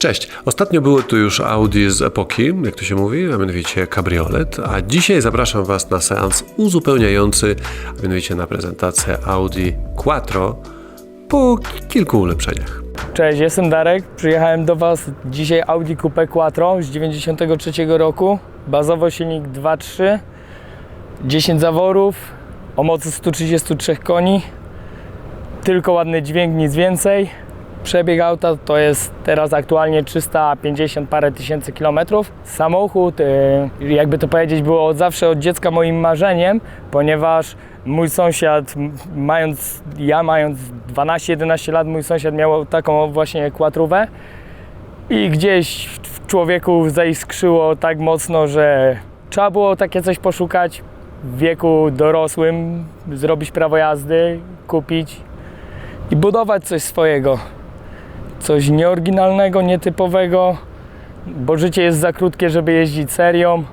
Cześć. Ostatnio było tu już Audi z epoki, jak to się mówi, a mianowicie kabriolet, a dzisiaj zapraszam Was na seans uzupełniający, a mianowicie na prezentację Audi Quattro po kilku ulepszeniach. Cześć, jestem Darek. Przyjechałem do Was dzisiaj Audi Coupe Quattro z 93 roku. Bazowo silnik 2.3, 10 zaworów, o mocy 133 koni. Tylko ładny dźwięk, nic więcej. Przebieg auta to jest teraz aktualnie 350 parę tysięcy kilometrów. Samochód, e, jakby to powiedzieć, było od zawsze od dziecka moim marzeniem, ponieważ mój sąsiad, mając, ja mając 12-11 lat, mój sąsiad miał taką właśnie kłatrówę i gdzieś w człowieku zaiskrzyło tak mocno, że trzeba było takie coś poszukać w wieku dorosłym, zrobić prawo jazdy, kupić i budować coś swojego. Coś nieoryginalnego, nietypowego, bo życie jest za krótkie, żeby jeździć serią.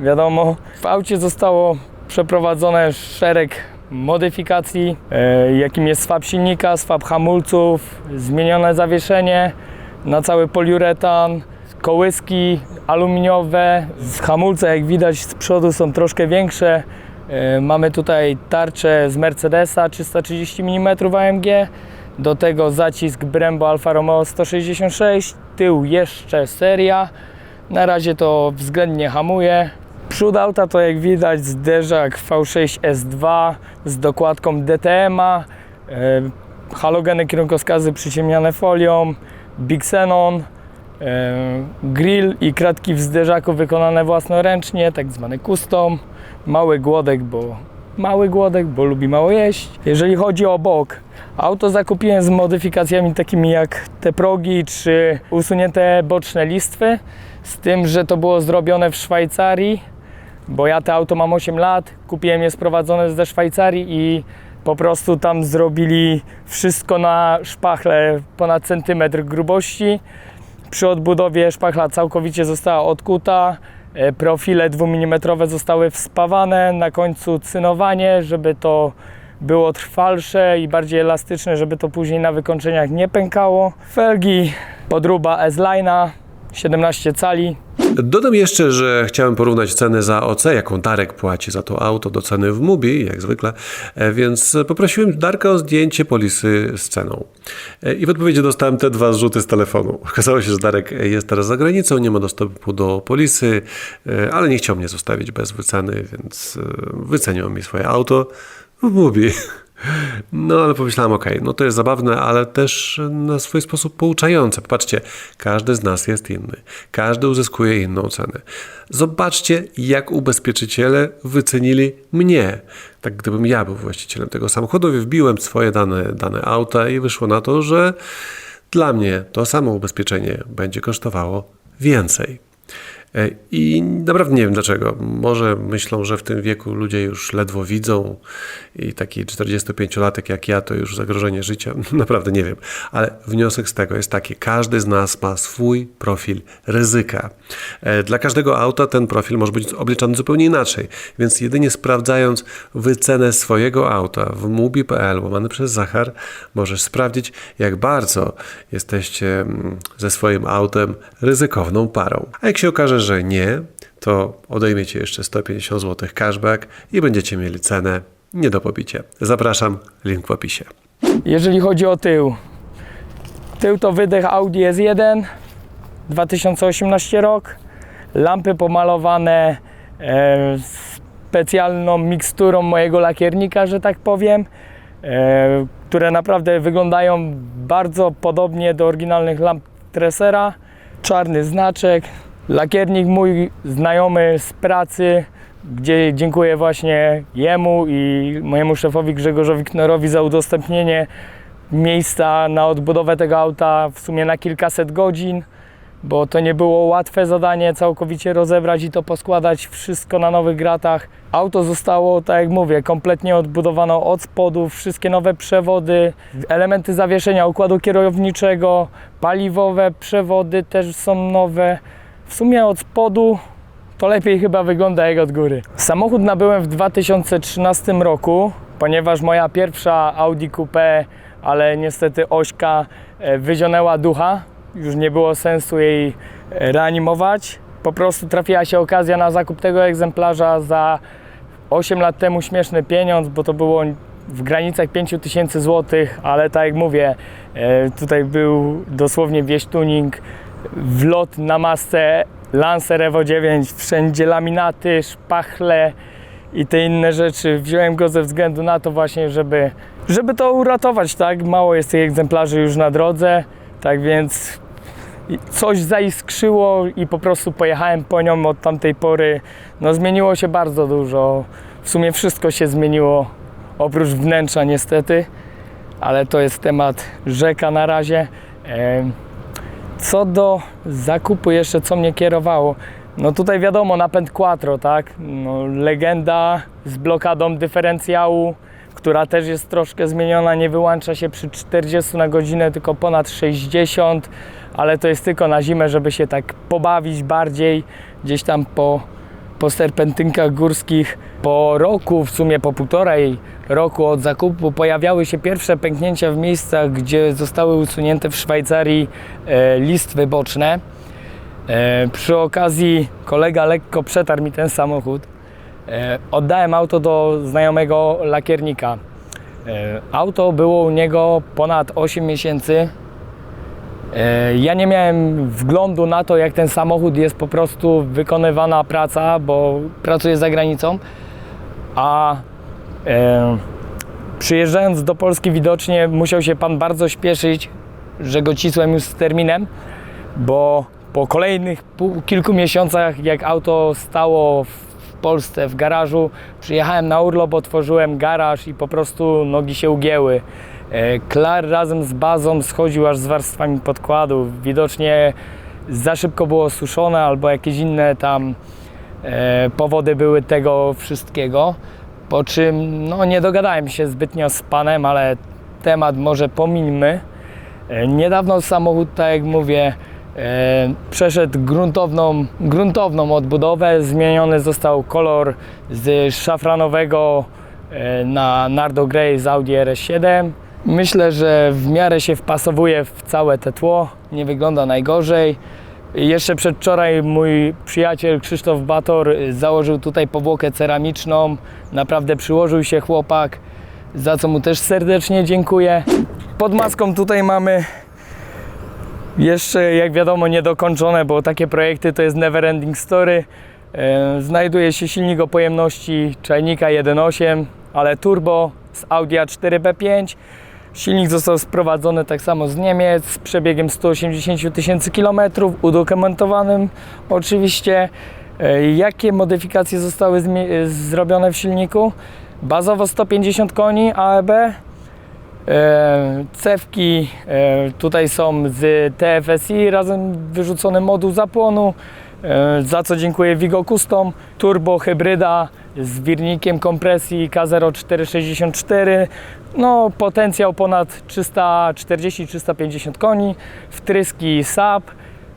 Wiadomo, w aucie zostało przeprowadzone szereg modyfikacji, e, jakim jest swap silnika, swap hamulców, zmienione zawieszenie na cały poliuretan, kołyski aluminiowe, hamulce jak widać z przodu są troszkę większe. E, Mamy tutaj tarczę z Mercedesa 330 mm AMG, do tego zacisk Brembo Alfa Romeo 166, tył jeszcze seria. Na razie to względnie hamuje. Przód auta to jak widać zderzak V6 S2 z dokładką DTM-a, e, halogeny kierunkowskazy przyciemniane folią, Big Xenon, e, grill i kratki w zderzaku wykonane własnoręcznie, tak zwany custom, mały głodek, bo mały głodek, bo lubi mało jeść. Jeżeli chodzi o bok, auto zakupiłem z modyfikacjami takimi jak te progi czy usunięte boczne listwy, z tym, że to było zrobione w Szwajcarii, bo ja to auto mam 8 lat, kupiłem je sprowadzone ze Szwajcarii i po prostu tam zrobili wszystko na szpachle ponad centymetr grubości. Przy odbudowie szpachla całkowicie została odkuta, profile 2 mm zostały wspawane, na końcu cynowanie, żeby to było trwalsze i bardziej elastyczne, żeby to później na wykończeniach nie pękało. Felgi podruba S-Line'a 17 cali, Dodam jeszcze, że chciałem porównać cenę za OC, jaką Darek płaci za to auto, do ceny w Mubi, jak zwykle, e, więc poprosiłem Darka o zdjęcie polisy z ceną. E, I w odpowiedzi dostałem te dwa zrzuty z telefonu. Okazało się, że Darek jest teraz za granicą, nie ma dostępu do polisy, e, ale nie chciał mnie zostawić bez wyceny, więc e, wycenił mi swoje auto w Mubi. No, ale pomyślałem, okej, no to jest zabawne, ale też na swój sposób pouczające. Popatrzcie, każdy z nas jest inny. Każdy uzyskuje inną cenę. Zobaczcie, jak ubezpieczyciele wycenili mnie. Tak gdybym ja był właścicielem tego samochodu, wbiłem swoje dane, dane auta i wyszło na to, że dla mnie to samo ubezpieczenie będzie kosztowało więcej. E, I naprawdę nie wiem dlaczego. Może myślą, że w tym wieku ludzie już ledwo widzą i taki 45-latek jak ja to już zagrożenie życia. Naprawdę nie wiem. Ale wniosek z tego jest taki: każdy z nas ma swój profil ryzyka. E, Dla każdego auta ten profil może być obliczany zupełnie inaczej. Więc jedynie sprawdzając wycenę swojego auta w mubi.pl łamany przez Zachar, możesz sprawdzić, jak bardzo jesteście mm, ze swoim autem ryzykowną parą. A jak się okaże, że nie, to odejmiecie jeszcze 150 zł cashback i będziecie mieli cenę nie do pobicia. Zapraszam, link w opisie. Jeżeli chodzi o tył, tył to wydech Audi S1, 2018 rok, lampy pomalowane e, specjalną miksturą mojego lakiernika, że tak powiem, e, które naprawdę wyglądają bardzo podobnie do oryginalnych lamp Tresera. Czarny znaczek, lakiernik mój znajomy z pracy, gdzie dziękuję właśnie jemu i mojemu szefowi Grzegorzowi Knorowi za udostępnienie miejsca na odbudowę tego auta w sumie na kilkaset godzin, bo to nie było łatwe zadanie całkowicie rozebrać i to poskładać wszystko na nowych gratach. Auto zostało, tak jak mówię, kompletnie odbudowano od spodu, wszystkie nowe przewody, elementy zawieszenia układu kierowniczego, paliwowe przewody też są nowe. W sumie od spodu to lepiej chyba wygląda jak od góry. Samochód nabyłem w 2013 roku, ponieważ moja pierwsza Audi Coupe, ale niestety Ośka e, wyzionęła ducha już nie było sensu jej e, reanimować. Po prostu trafiła się okazja na zakup tego egzemplarza za 8 lat temu śmieszny pieniądz, bo to było w granicach 5000 tysięcy złotych, ale tak jak mówię, e, tutaj był dosłownie wieś tuning, wlot na masce Lancer Evo 9, wszędzie laminaty, szpachle i te inne rzeczy. Wziąłem go ze względu na to właśnie, żeby, żeby to uratować, tak? Mało jest tych egzemplarzy już na drodze, tak więc coś zaiskrzyło i po prostu pojechałem po nią od tamtej pory. No zmieniło się bardzo dużo. W sumie wszystko się zmieniło, oprócz wnętrza niestety, ale to jest temat rzeka na razie. Co do zakupu jeszcze, co mnie kierowało, no tutaj wiadomo, napęd quattro, tak? No, legenda z blokadą dyferencjału, która też jest troszkę zmieniona, nie wyłącza się przy 40 na godzinę, tylko ponad 60, ale to jest tylko na zimę, żeby się tak pobawić bardziej gdzieś tam po, po serpentynkach górskich. Po roku, w sumie po półtorej roku od zakupu pojawiały się pierwsze pęknięcia w miejscach, gdzie zostały usunięte w Szwajcarii e, listwy boczne. Przy okazji kolega lekko przetarł mi ten samochód. E, oddałem auto do znajomego lakiernika. E, auto było u niego ponad 8 miesięcy. Ja nie miałem wglądu na to, jak ten samochód jest po prostu wykonywana praca, bo pracuję za granicą. A e, przyjeżdżając do Polski widocznie musiał się pan bardzo śpieszyć, że go cisłem już z terminem, bo po kolejnych pół, kilku miesiącach, jak auto stało w Polsce w garażu, przyjechałem na urlop, otworzyłem garaż i po prostu nogi się ugięły. E, Klar razem z bazą schodził aż z warstwami podkładów. Widocznie za szybko było suszone albo jakieś inne tam powody były tego wszystkiego. Po czym no, nie dogadałem się zbytnio z panem, ale temat może pomińmy. E, Niedawno samochód, tak jak mówię, e, przeszedł gruntowną, gruntowną odbudowę. Zmieniony został kolor z szafranowego e, na Nardo Grey z Audi RS7. Myślę, że w miarę się wpasowuje w całe te tło, nie wygląda najgorzej. Jeszcze przedwczoraj mój przyjaciel Krzysztof Bator założył tutaj powłokę ceramiczną. Naprawdę przyłożył się chłopak, za co mu też serdecznie dziękuję. Pod maską tutaj mamy jeszcze, jak wiadomo, niedokończone, bo takie projekty to jest never ending story. E, Znajduje się silnik o pojemności czajnika 1.8, ale turbo z Audi A4B5. Silnik został sprowadzony tak samo z Niemiec z przebiegiem 180 tysięcy kilometrów, udokumentowanym oczywiście. E, Jakie modyfikacje zostały zrobione w silniku? Bazowo 150 koni AEB, E, Cewki e, tutaj są z TFSI, razem wyrzucony moduł zapłonu, za co dziękuję Vigo Custom. Turbo hybryda z wirnikiem kompresji K0464. No, potencjał ponad 340-350 koni, wtryski SAP,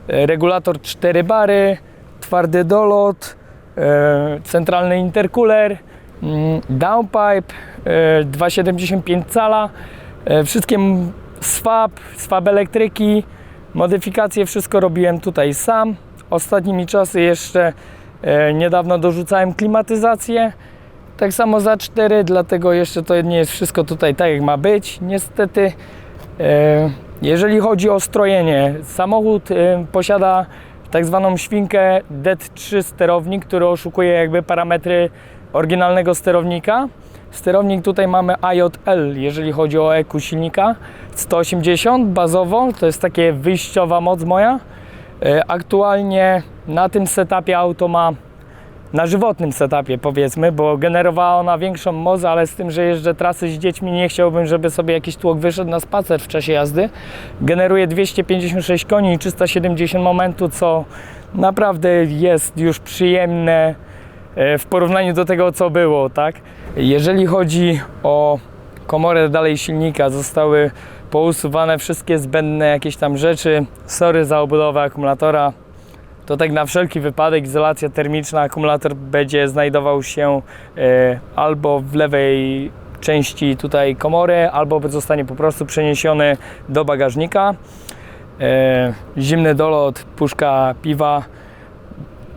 e, regulator 4 bary, twardy dolot, e, centralny intercooler, mm, downpipe, e, 2,75 cala, e, wszystkie m- swap, swap elektryki, modyfikacje, wszystko robiłem tutaj sam. Ostatnimi czasy jeszcze niedawno dorzucałem klimatyzację, tak samo za 4, dlatego jeszcze to nie jest wszystko tutaj tak jak ma być, niestety. E, Jeżeli chodzi o strojenie, samochód e, posiada tak zwaną świnkę DET3 sterownik, który oszukuje jakby parametry oryginalnego sterownika. Sterownik tutaj mamy AJL, jeżeli chodzi o EQ silnika. 180 bazowo, to jest takie wyjściowa moc moja. E, Aktualnie na tym setupie auto ma na żywotnym setupie powiedzmy, bo generowała ona większą moc, ale z tym, że jeżdżę trasy z dziećmi, nie chciałbym, żeby sobie jakiś tłok wyszedł na spacer w czasie jazdy. Generuje 256 koni i 370 momentu, co naprawdę jest już przyjemne e, w porównaniu do tego, co było, tak? Jeżeli chodzi o komorę dalej silnika, zostały pousuwane wszystkie zbędne jakieś tam rzeczy. Sorry za obudowę akumulatora. To tak na wszelki wypadek izolacja termiczna, akumulator będzie znajdował się e, albo w lewej części tutaj komory, albo zostanie po prostu przeniesiony do bagażnika. e, zimny dolot, puszka piwa,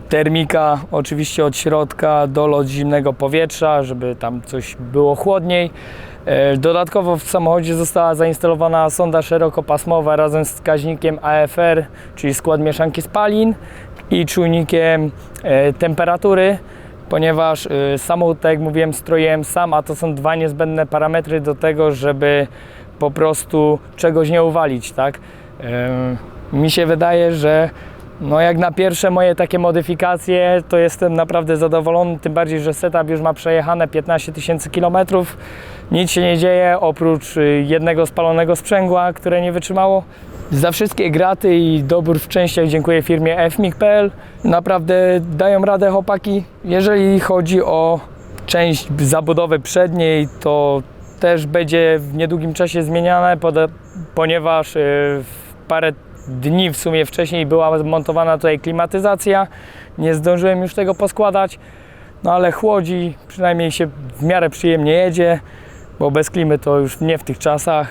termika oczywiście od środka, dolot zimnego powietrza, żeby tam coś było chłodniej. E, Dodatkowo w samochodzie została zainstalowana sonda szerokopasmowa razem z wskaźnikiem AFR, czyli skład mieszanki spalin i czujnikiem e, temperatury, ponieważ e, samochód, tak jak mówiłem, stroiłem sam, a to są dwa niezbędne parametry do tego, żeby po prostu czegoś nie uwalić, tak? Mi się wydaje, że no jak na pierwsze moje takie modyfikacje, to jestem naprawdę zadowolony, tym bardziej, że setup już ma przejechane 15 tysięcy kilometrów. Nic się nie dzieje oprócz y, jednego spalonego sprzęgła, które nie wytrzymało. Za wszystkie graty i dobór w częściach dziękuję firmie fmig.pl. Naprawdę dają radę chłopaki. Jeżeli chodzi o część zabudowy przedniej, to też będzie w niedługim czasie zmieniane, ponieważ y, w parę dni w sumie wcześniej była montowana tutaj klimatyzacja. Nie zdążyłem już tego poskładać, no ale chłodzi, przynajmniej się w miarę przyjemnie jedzie, bo bez klimy to już nie w tych czasach.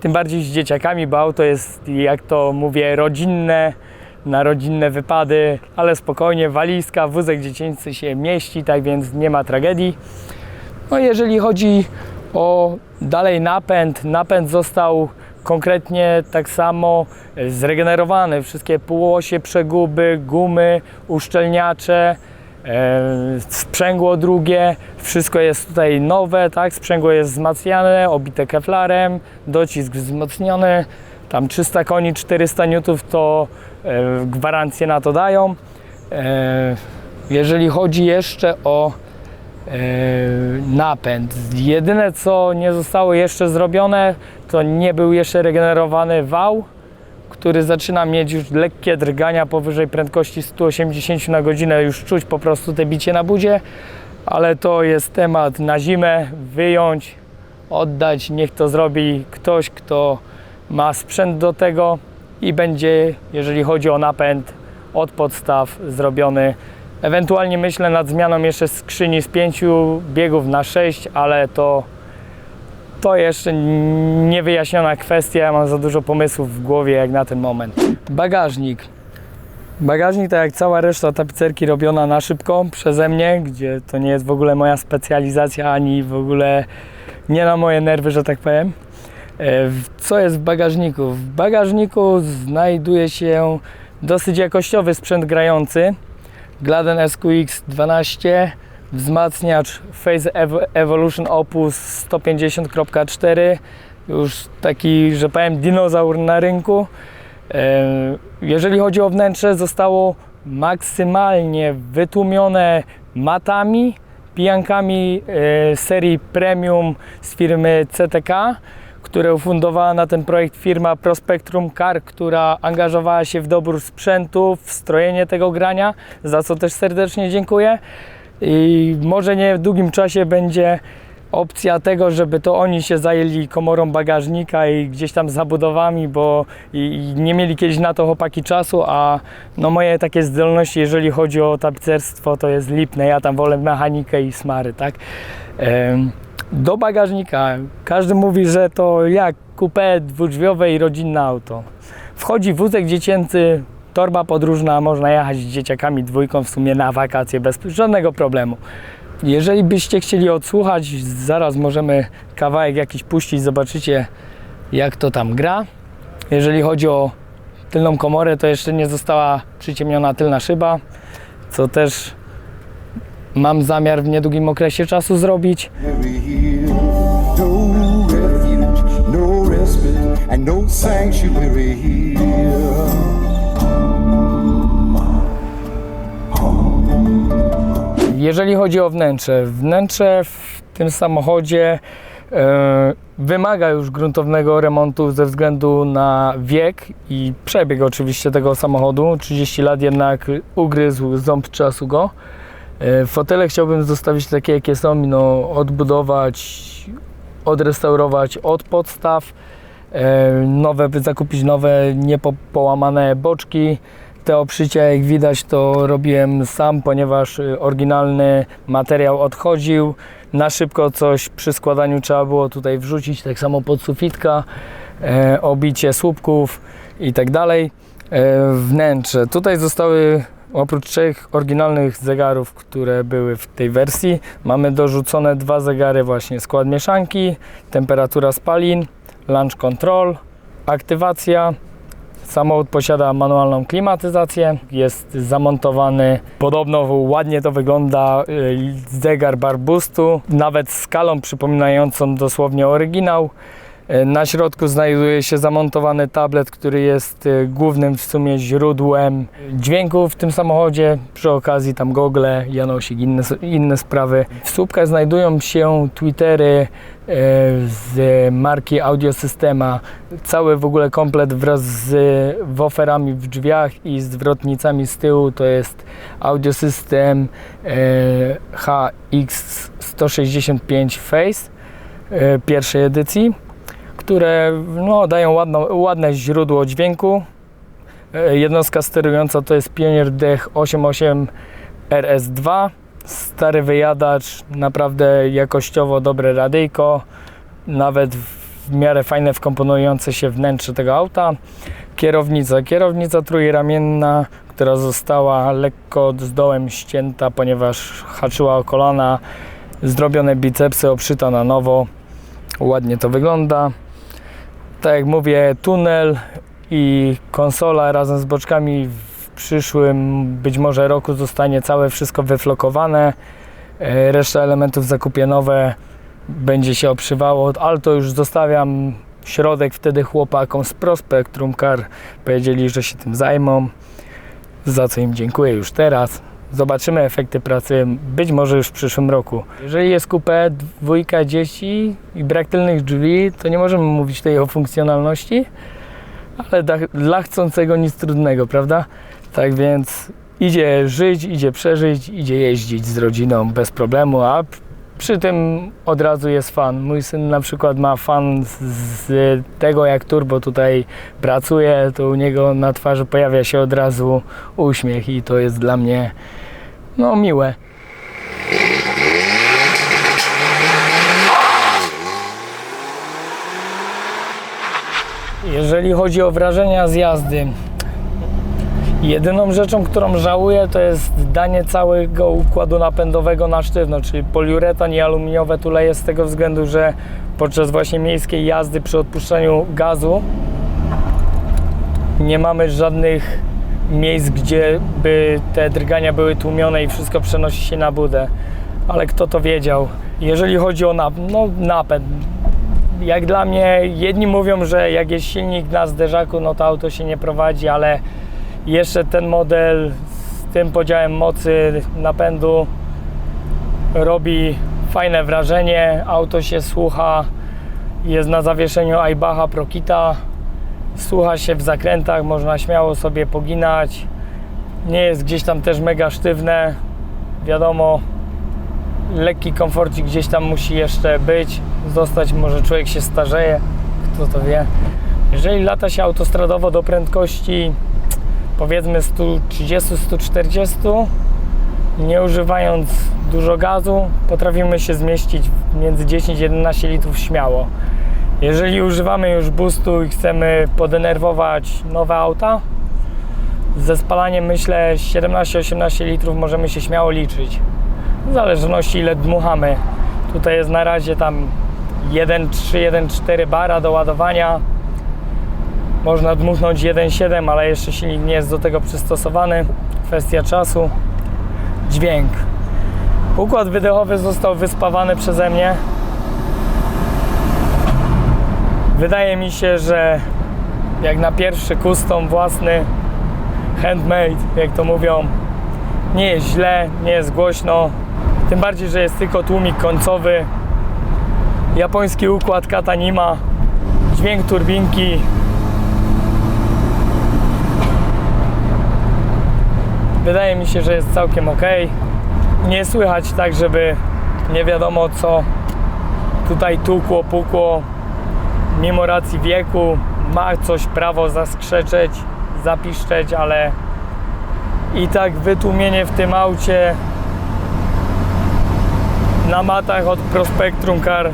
Tym bardziej z dzieciakami, bo auto jest, jak to mówię, rodzinne, na rodzinne wypady, ale spokojnie, walizka, wózek dziecięcy się mieści, tak więc nie ma tragedii. No jeżeli chodzi o dalej napęd, napęd został konkretnie tak samo e, zregenerowany. Wszystkie półosie, przeguby, gumy, uszczelniacze, e, sprzęgło drugie, wszystko jest tutaj nowe, tak? Sprzęgło jest wzmacniane, obite keflarem, docisk wzmocniony, tam 300 koni, 400 newtów to e, gwarancję na to dają. E, jeżeli chodzi jeszcze o napęd. Jedyne co nie zostało jeszcze zrobione, to nie był jeszcze regenerowany wał, który zaczyna mieć już lekkie drgania powyżej prędkości 180 na godzinę, już czuć po prostu te bicie na budzie, ale to jest temat na zimę, wyjąć, oddać, niech to zrobi ktoś, kto ma sprzęt do tego i będzie, jeżeli chodzi o napęd, od podstaw zrobiony. Ewentualnie myślę nad zmianą jeszcze skrzyni z pięciu biegów na sześć, ale to, to jeszcze niewyjaśniona kwestia. Ja mam za dużo pomysłów w głowie jak na ten moment. Bagażnik. Bagażnik, tak jak cała reszta tapicerki robiona na szybko przeze mnie, gdzie to nie jest w ogóle moja specjalizacja, ani w ogóle nie na moje nerwy, że tak powiem. E, Co jest w bagażniku? W bagażniku znajduje się dosyć jakościowy sprzęt grający. Gladden SQX 12, wzmacniacz Phase Ev- Evolution Opus 150.4, już taki, że powiem, dinozaur na rynku. E, Jeżeli chodzi o wnętrze, zostało maksymalnie wytłumione matami, pijankami e, serii premium z firmy CTK, które ufundowała na ten projekt firma Prospectrum Car, która angażowała się w dobór sprzętu, w strojenie tego grania, za co też serdecznie dziękuję. I może nie w długim czasie będzie opcja tego, żeby to oni się zajęli komorą bagażnika i gdzieś tam zabudowami, bo i, nie mieli kiedyś na to chłopaki czasu, a no moje takie zdolności, jeżeli chodzi o tapicerstwo, to jest lipne. Ja tam wolę mechanikę i smary, tak? Do bagażnika. Każdy mówi, że to jak coupé dwudrzwiowe i rodzinne auto. Wchodzi wózek dziecięcy, torba podróżna, można jechać z dzieciakami dwójką w sumie na wakacje bez żadnego problemu. Jeżeli byście chcieli odsłuchać, zaraz możemy kawałek jakiś puścić, zobaczycie jak to tam gra. Jeżeli chodzi o tylną komorę, to jeszcze nie została przyciemniona tylna szyba, co też mam zamiar w niedługim okresie czasu zrobić. No refuge, no respite, and no sanctuary here. Jeżeli chodzi o wnętrze, wnętrze w tym samochodzie e, wymaga już gruntownego remontu ze względu na wiek i przebieg oczywiście tego samochodu. 30 lat jednak ugryzł ząb czasu go. E, fotele chciałbym zostawić takie jakie są, no, odbudować, odrestaurować od podstaw, e, nowe, zakupić nowe niepołamane boczki. Te oprzycia, jak widać, to robiłem sam, ponieważ y, oryginalny materiał odchodził. Na szybko coś przy składaniu trzeba było tutaj wrzucić, tak samo podsufitka, e, obicie słupków i tak dalej. E, Wnętrze. Tutaj zostały oprócz trzech oryginalnych zegarów, które były w tej wersji, mamy dorzucone dwa zegary właśnie skład mieszanki, temperatura spalin, launch control, aktywacja. Samochód posiada manualną klimatyzację, jest zamontowany, podobno ładnie to wygląda, y, zegar bar boostu, nawet skalą przypominającą dosłownie oryginał. Y, Na środku znajduje się zamontowany tablet, który jest y, głównym w sumie źródłem dźwięku w tym samochodzie. Przy okazji tam gogle, Janosik, inne, inne sprawy. W słupkach znajdują się Twittery e, z marki Audiosystema. Cały w ogóle komplet wraz z woferami w drzwiach i zwrotnicami z tyłu to jest Audiosystem e, HX165 Face e, pierwszej edycji które no, dają ładne źródło dźwięku. E, Jednostka sterująca to jest Pionier Dech 88 RS2. Stary wyjadacz, naprawdę jakościowo dobre radyjko, nawet w miarę fajne wkomponujące się wnętrze tego auta. Kierownica, kierownica trójramienna, która została lekko z dołem ścięta, ponieważ haczyła o kolana, zrobione bicepsy obszyta na nowo. Ładnie to wygląda. Tak jak mówię, tunel i konsola razem z boczkami w przyszłym być może roku zostanie całe wszystko wyflokowane. E, Reszta elementów zakupie nowe będzie się obszywało, ale to już zostawiam środek wtedy chłopakom z Prospectrum Car. Powiedzieli, że się tym zajmą, za co im dziękuję już teraz. Zobaczymy efekty pracy być może już w przyszłym roku. Jeżeli jest kupę, dwójka dzieci i brak tylnych drzwi, to nie możemy mówić tutaj o funkcjonalności, ale dla, chcącego nic trudnego, prawda? Tak więc idzie żyć, idzie przeżyć, idzie jeździć z rodziną bez problemu, a przy tym od razu jest fan. Mój syn na przykład ma fan z tego, jak turbo tutaj pracuje, to u niego na twarzy pojawia się od razu uśmiech i to jest dla mnie no miłe. Jeżeli chodzi o wrażenia z jazdy, jedyną rzeczą, którą żałuję, to jest danie całego układu napędowego na sztywno, czyli poliuretan i aluminiowe tuleje z tego względu, że podczas właśnie miejskiej jazdy przy odpuszczaniu gazu nie mamy żadnych miejsc, gdzie by te drgania były tłumione i wszystko przenosi się na budę. Ale kto to wiedział? Jeżeli chodzi o nap no, napęd, jak dla mnie, jedni mówią, że jak jest silnik na zderzaku, no to auto się nie prowadzi, ale jeszcze ten model z tym podziałem mocy napędu robi fajne wrażenie. Auto się słucha, jest na zawieszeniu Aybacha Prokita, słucha się w zakrętach, można śmiało sobie poginać. Nie jest gdzieś tam też mega sztywne. Wiadomo, lekki komforcik gdzieś tam musi jeszcze być, zostać, może człowiek się starzeje, kto to wie. Jeżeli lata się autostradowo do prędkości powiedzmy 130-140, nie używając dużo gazu, potrafimy się zmieścić między 10-11 litrów śmiało. Jeżeli używamy już boostu i chcemy podenerwować nowe auta, ze spalaniem myślę 17-18 litrów możemy się śmiało liczyć. W zależności ile dmuchamy. Tutaj jest na razie tam 1,3-1,4 bara do ładowania. Można dmuchnąć 1,7, ale jeszcze silnik nie jest do tego przystosowany. Kwestia czasu. Dźwięk. Układ wydechowy został wyspawany przeze mnie. Wydaje mi się, że jak na pierwszy custom własny, handmade, jak to mówią, nie jest źle, nie jest głośno. Tym bardziej, że jest tylko tłumik końcowy. Japoński układ Katanima, dźwięk turbinki. Wydaje mi się, że jest całkiem ok. Nie słychać tak, żeby nie wiadomo co tutaj tukło, pukło. Mimo racji wieku ma coś prawo zaskrzeczeć, zapiszczeć, ale i tak wytłumienie w tym aucie na matach od Prospectrum Car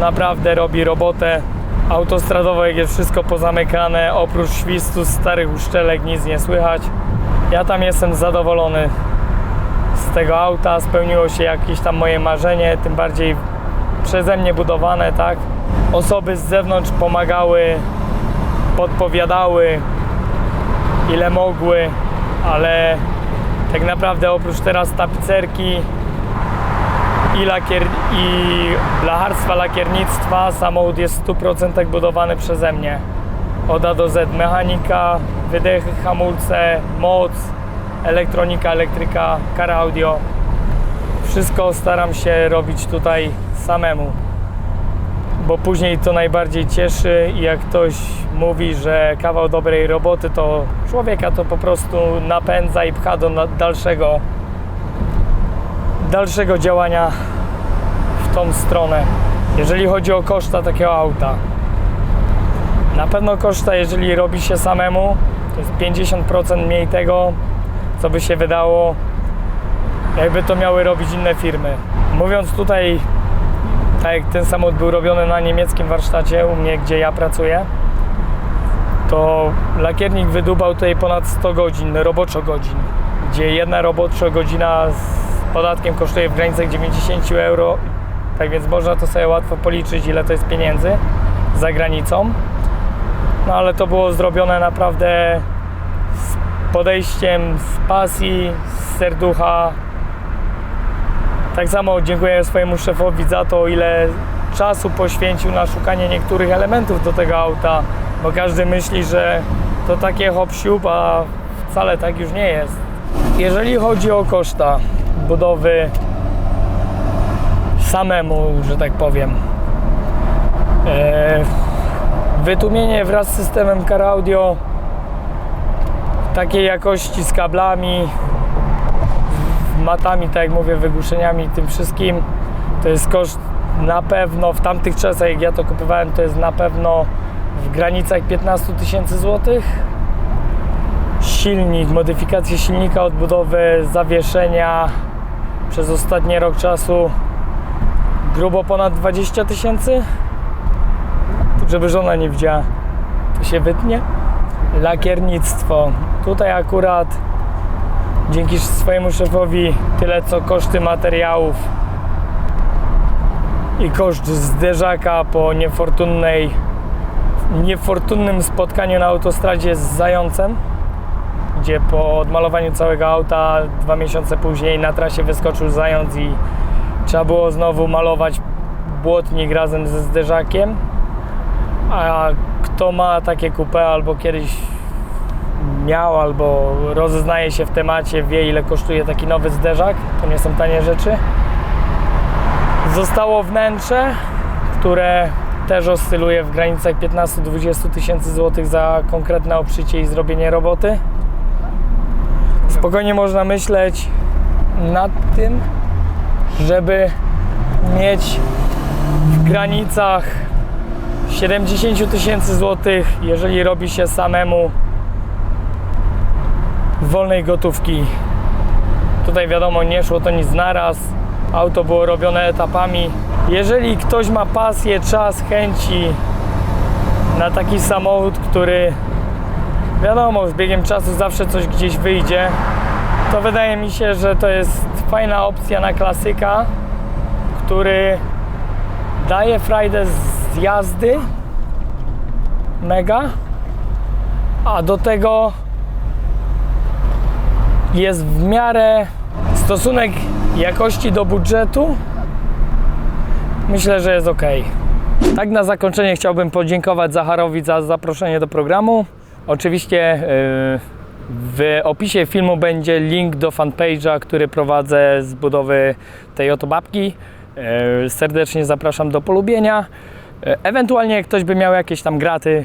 naprawdę robi robotę. Autostradowo jak jest wszystko pozamykane, oprócz świstu starych uszczelek nic nie słychać. Ja tam jestem zadowolony z tego auta, spełniło się jakieś tam moje marzenie, tym bardziej przeze mnie budowane, tak? Osoby z zewnątrz pomagały, podpowiadały ile mogły, ale tak naprawdę oprócz teraz tapicerki i, lakier, i blacharstwa, lakiernictwa, samochód jest w 100% budowany przeze mnie. Od A do Z, mechanika, wydechy, hamulce, moc, elektronika, elektryka, kara audio. Wszystko staram się robić tutaj samemu, bo później to najbardziej cieszy i jak ktoś mówi, że kawał dobrej roboty, to człowieka to po prostu napędza i pcha do dalszego, dalszego działania w tą stronę. Jeżeli chodzi o koszta takiego auta, na pewno koszta, jeżeli robi się samemu, to jest 50% mniej tego, co by się wydało, jakby to miały robić inne firmy. Mówiąc tutaj, tak jak ten samochód był robiony na niemieckim warsztacie u mnie, gdzie ja pracuję, to lakiernik wydubał tutaj ponad 100 godzin, roboczo godzin, gdzie jedna roboczo godzina z podatkiem kosztuje w granicach 90 euro. Tak więc można to sobie łatwo policzyć, ile to jest pieniędzy za granicą. No ale to było zrobione naprawdę z podejściem, z pasji, z serducha. Tak samo dziękuję swojemu szefowi za to, ile czasu poświęcił na szukanie niektórych elementów do tego auta, bo każdy myśli, że to takie hop siup, a wcale tak już nie jest. Jeżeli chodzi o koszta budowy samemu, że tak powiem, e, wytłumienie wraz z systemem car audio takiej jakości z kablami, matami, tak jak mówię, wygłuszeniami, tym wszystkim, to jest koszt na pewno w tamtych czasach, jak ja to kupowałem, to jest na pewno w granicach 15 tysięcy złotych. Silnik, modyfikacje silnika, odbudowę, zawieszenia przez ostatni rok czasu grubo ponad 20 tysięcy. Żeby żona nie widziała, to się wytnie. Lakiernictwo. Tutaj akurat dzięki swojemu szefowi tyle co koszty materiałów i koszt zderzaka po niefortunnej niefortunnym spotkaniu na autostradzie z zającem gdzie po odmalowaniu całego auta dwa miesiące później na trasie wyskoczył zając i trzeba było znowu malować błotnik razem ze zderzakiem. A kto ma takie kupę albo kiedyś miał albo rozeznaje się w temacie, wie ile kosztuje taki nowy zderzak, to nie są tanie rzeczy. Zostało wnętrze, które też oscyluje w granicach 15-20 tysięcy złotych za konkretne obszycie i zrobienie roboty. Spokojnie można myśleć nad tym, żeby mieć w granicach 70 tysięcy złotych, jeżeli robi się samemu wolnej gotówki. Tutaj wiadomo, nie szło to nic naraz. Auto było robione etapami. Jeżeli ktoś ma pasję, czas, chęci na taki samochód, który wiadomo, z biegiem czasu zawsze coś gdzieś wyjdzie, to wydaje mi się, że to jest fajna opcja na klasyka, który daje frajdę z jazdy. Mega. A do tego jest w miarę stosunek jakości do budżetu. Myślę, że jest ok. Tak na zakończenie chciałbym podziękować Zacharowi za zaproszenie do programu. Oczywiście yy, w opisie filmu będzie link do fanpage'a, który prowadzę z budowy tej oto babki. Yy, Serdecznie zapraszam do polubienia. Yy, Ewentualnie jak ktoś by miał jakieś tam graty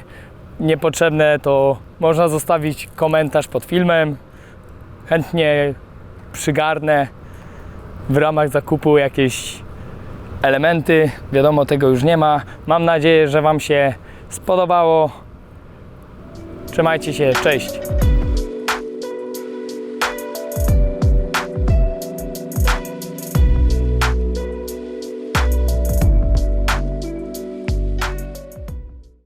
niepotrzebne, to można zostawić komentarz pod filmem chętnie przygarnę w ramach zakupu jakieś elementy. Wiadomo, tego już nie ma. Mam nadzieję, że Wam się spodobało. Trzymajcie się, cześć.